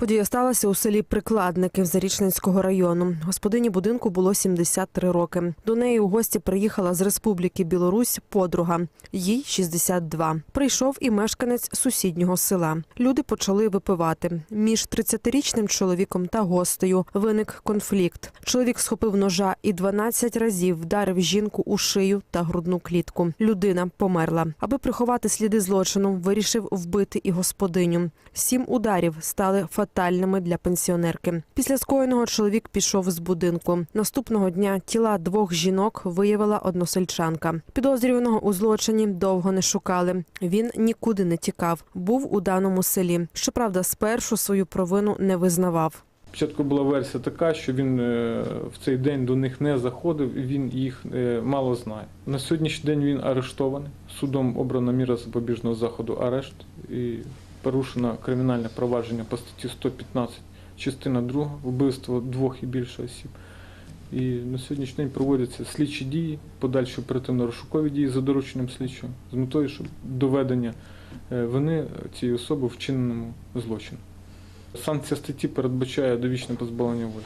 Подія сталася у селі Прикладники Зарічненського району. Господині будинку було 73 роки. До неї у гості приїхала з Республіки Білорусь подруга. Їй 62. Прийшов і мешканець сусіднього села. Люди почали випивати. Між 30-річним чоловіком та гостею виник конфлікт. Чоловік схопив ножа і 12 разів вдарив жінку у шию та грудну клітку. Людина померла. Аби приховати сліди злочину, вирішив вбити і господиню. Сім ударів стали фатальними для пенсіонерки. Після скоєного чоловік пішов з будинку. Наступного дня тіла двох жінок виявила односельчанка. Підозрюваного у злочині довго не шукали. Він нікуди не тікав. Був у даному селі. Щоправда, спершу свою провину не визнавав. Спочатку була версія така, що він е, в цей день до них не заходив, і він їх е, мало знає. На сьогоднішній день він арештований. Судом обрана міра запобіжного заходу арешт і порушено кримінальне провадження по статті 115, частина 2, вбивство двох і більше осіб. І на сьогоднішній день проводяться слідчі дії, подальші оперативно-розшукові дії за дорученням слідчого з метою щоб доведення е, вини цієї особи вчиненому злочину. Санкція статті передбачає довічне позбавлення волі.